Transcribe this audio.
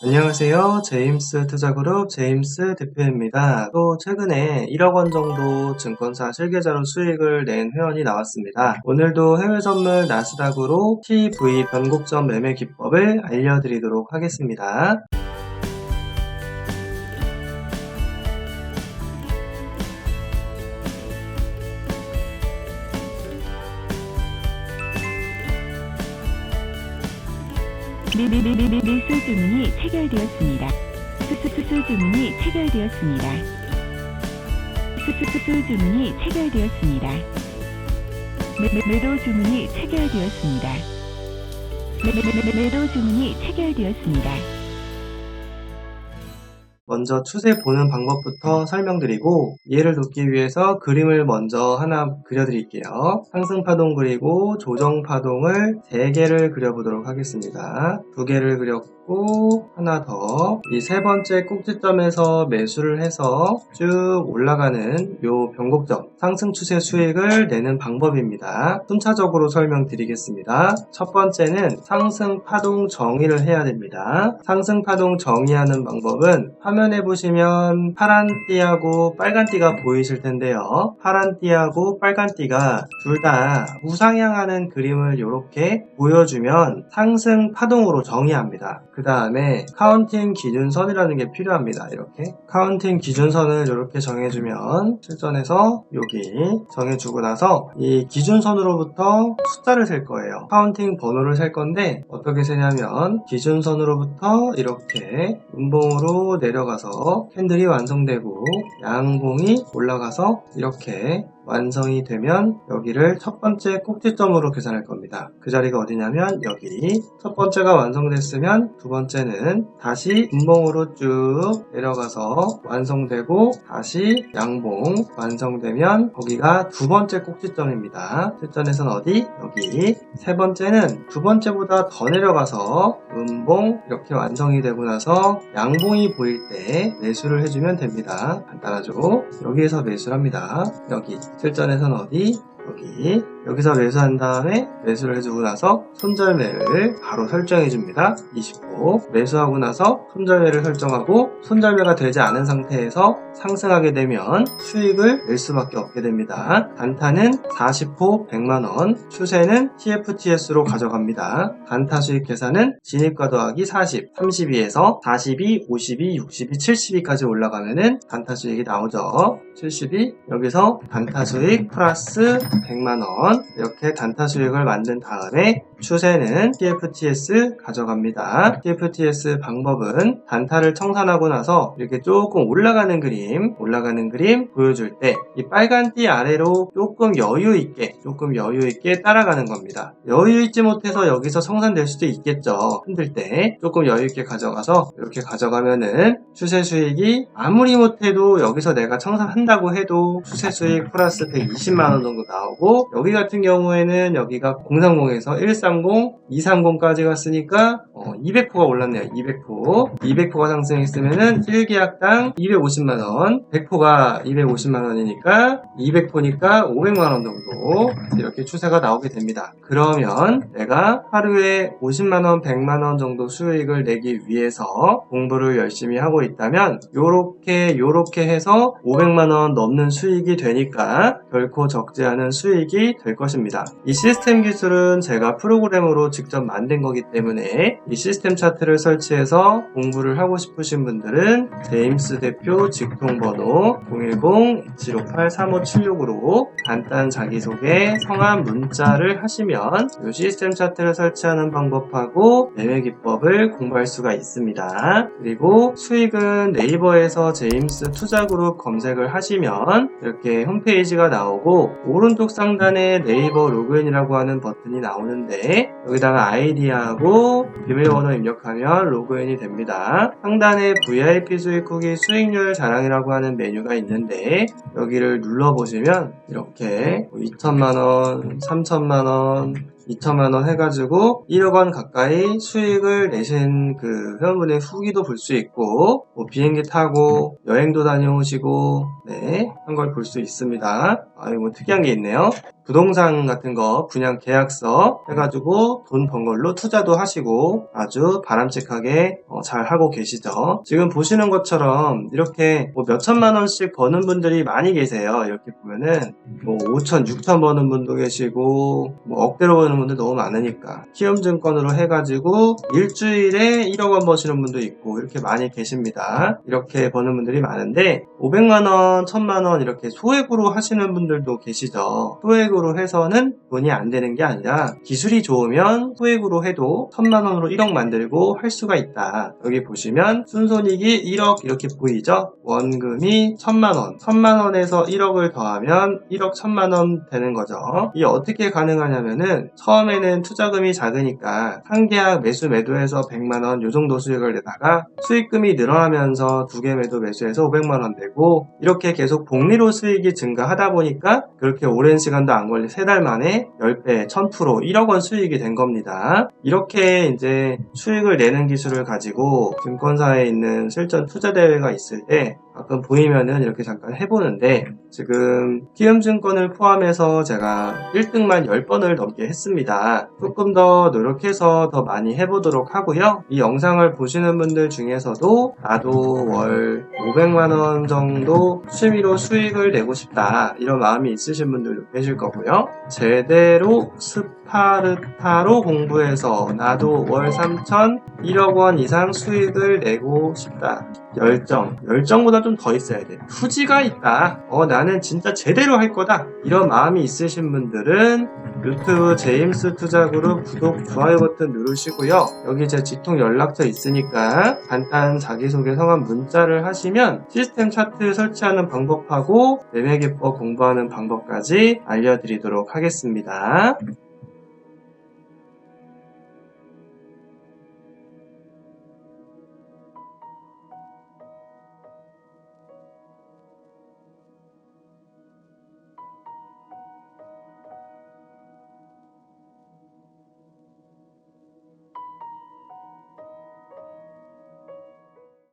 안녕하세요. 제임스 투자그룹 제임스 대표입니다. 또 최근에 1억 원 정도 증권사 실계자로 수익을 낸 회원이 나왔습니다. 오늘도 해외 선물 나스닥으로 TV 변곡점 매매 기법을 알려드리도록 하겠습니다. 매수 주문이 체결되었습니다. 수수 주문이 체결되었습니다. 수수 주문이 체결되었습니다. 매도 주문이 체결되었습니다. 매도 주문이 체결되었습니다. 먼저 추세 보는 방법부터 설명드리고 이해를 돕기 위해서 그림을 먼저 하나 그려드릴게요. 상승 파동 그리고 조정 파동을 3개를 그려보도록 하겠습니다. 2개를 그렸고 하나 더 이 세 번째 꼭지점에서 매수를 해서 쭉 올라가는 요 변곡점 상승 추세 수익을 내는 방법입니다. 순차적으로 설명드리겠습니다. 첫 번째는 상승 파동 정의를 해야 됩니다. 상승 파동 정의하는 방법은 화면 에 보시면 파란 띠하고 빨간 띠가 보이실 텐데요. 파란 띠하고 빨간 띠가 둘 다 우상향하는 그림을 이렇게 보여주면 상승 파동으로 정의합니다. 그 다음에 카운팅 기준선이라는 게 필요합니다. 이렇게 카운팅 기준선을 이렇게 정해주면 실전에서 여기 정해주고 나서 이 기준선으로부터 숫자를 셀 거예요. 카운팅 번호를 셀 건데 어떻게 세냐면 기준선으로부터 이렇게 음봉으로 내려가 서 캔들이 완성되고 양봉이 올라가서 이렇게 완성이 되면 여기를 첫 번째 꼭지점으로 계산할 겁니다. 그 자리가 어디냐면 여기 첫 번째가 완성됐으면 두 번째는 다시 음봉으로 쭉 내려가서 완성되고 다시 양봉 완성되면 거기가 두 번째 꼭지점입니다. 실전에서는 어디? 여기 세 번째는 두 번째보다 더 내려가서 음봉 이렇게 완성이 되고 나서 양봉이 보일 때 매수를 해주면 됩니다. 간단하죠? 여기에서 매수를 합니다. 여기 실전에서는 어디? 여기 여기서 매수한 다음에 매수를 해주고 나서 손절매를 바로 설정해 줍니다. 20호 매수하고 나서 손절매를 설정하고 손절매가 되지 않은 상태에서 상승하게 되면 수익을 낼 수밖에 없게 됩니다. 단타는 40호 100만원 추세는 TFTS로 가져갑니다. 단타 수익 계산은 진입과 더하기 40 32에서 42, 52, 62, 72까지 올라가면은 단타 수익이 나오죠. 72 여기서 단타 수익 플러스 100만원 이렇게 단타 수익을 만든 다음에 추세는 TFTS 가져갑니다. TFTS 방법은 단타를 청산하고 나서 이렇게 조금 올라가는 그림, 올라가는 그림 보여줄 때 이 빨간 띠 아래로 조금 여유 있게, 조금 여유 있게 따라가는 겁니다. 여유 있지 못해서 여기서 청산될 수도 있겠죠. 흔들 때 조금 여유 있게 가져가서 이렇게 가져가면은 추세 수익이 아무리 못해도 여기서 내가 청산한다고 해도 추세 수익 플러스 120만 원 정도 나오고 여기 같은 경우에는 여기가 030에서 130, 230까지 갔으니까 200%가 올랐네요. 200%. 200%가 상승했으면은 1계약당 250만원, 100%가 250만원이니까 200%니까 500만원 정도 이렇게 추세가 나오게 됩니다. 그러면 내가 하루에 50만원, 100만원 정도 수익을 내기 위해서 공부를 열심히 하고 있다면 요렇게 요렇게 해서 500만원 넘는 수익이 되니까 결코 적지 않은 수익이 될 것입니다. 이 시스템 기술은 제가 프로그램으로 직접 만든 거기 때문에 이 시스템 차트를 설치해서 공부를 하고 싶으신 분들은 제임스 대표 직통번호 010-758-3576으로 간단 자기소개, 성함, 문자를 하시면 이 시스템 차트를 설치하는 방법하고 매매 기법을 공부할 수가 있습니다. 그리고 수익은 네이버에서 제임스 투자그룹 검색을 하시면 이렇게 홈페이지가 나오고 오른쪽 상단에 네이버 로그인이라고 하는 버튼이 나오는데 여기다가 아이디하고 비밀번호 입력하면 로그인이 됩니다. 상단에 VIP 수익 후기 수익률 자랑이라고 하는 메뉴가 있는데 여기를 눌러보시면 이렇게 2천만원, 3천만원, 2천만 원 해가지고 1억 원 가까이 수익을 내신 그 회원분의 후기도 볼 수 있고 뭐 비행기 타고 여행도 다녀오시고 네, 한 걸 볼 수 있습니다. 아, 이거 뭐 특이한 게 있네요. 부동산 같은 거 분양 계약서 해가지고 돈 번 걸로 투자도 하시고 아주 바람직하게 어, 잘 하고 계시죠. 지금 보시는 것처럼 이렇게 뭐 몇천만 원씩 버는 분들이 많이 계세요. 이렇게 보면은 뭐 5천, 6천 버는 분도 계시고 뭐 억대로 버는 분들 너무 많으니까 키움증권으로 해가지고 일주일에 1억 원 버시는 분도 있고 이렇게 많이 계십니다. 이렇게 버는 분들이 많은데 500만 원, 1000만 원 이렇게 소액으로 하시는 분들도 계시죠. 소액으로 해서는 돈이 안 되는 게 아니라 기술이 좋으면 소액으로 해도 1000만 원으로 1억 만들고 할 수가 있다. 여기 보시면 순손익이 1억 이렇게 보이죠? 원금이 1000만 원. 1000만 원에서 1억을 더하면 1억 1000만 원 되는 거죠. 이게 어떻게 가능하냐면은 처음에는 투자금이 작으니까 한 계약 매수 매도해서 100만 원 요 정도 수익을 내다가 수익금이 늘어나면서 두 개 매도 매수해서 500만 원 되고 이렇게 계속 복리로 수익이 증가하다 보니까 그렇게 오랜 시간도 안 걸리 세달 만에 10배, 1000% 1억 원 수익이 된 겁니다. 이렇게 이제 수익을 내는 기술을 가지고 증권사에 있는 실전 투자 대회가 있을 때 가끔 보이면은 이렇게 잠깐 해보는데 지금 키움증권을 포함해서 제가 1등만 10번을 넘게 했습니다. 조금 더 노력해서 더 많이 해보도록 하고요. 이 영상을 보시는 분들 중에서도 나도 월 500만원 정도 취미로 수익을 내고 싶다 이런 마음이 있으신 분들도 계실 거고요. 제대로 스파르타로 공부해서 나도 월 3천 1억 원 이상 수익을 내고 싶다. 열정. 열정보다 좀 더 있어야 돼. 투지가 있다. 어, 나는 진짜 제대로 할 거다. 이런 마음이 있으신 분들은 유튜브 제임스 투자그룹 구독, 좋아요 버튼 누르시고요. 여기 제 직통 연락처 있으니까 간단 자기소개 성함 문자를 하시면 시스템 차트 설치하는 방법하고 매매기법 공부하는 방법까지 알려드리도록 하겠습니다.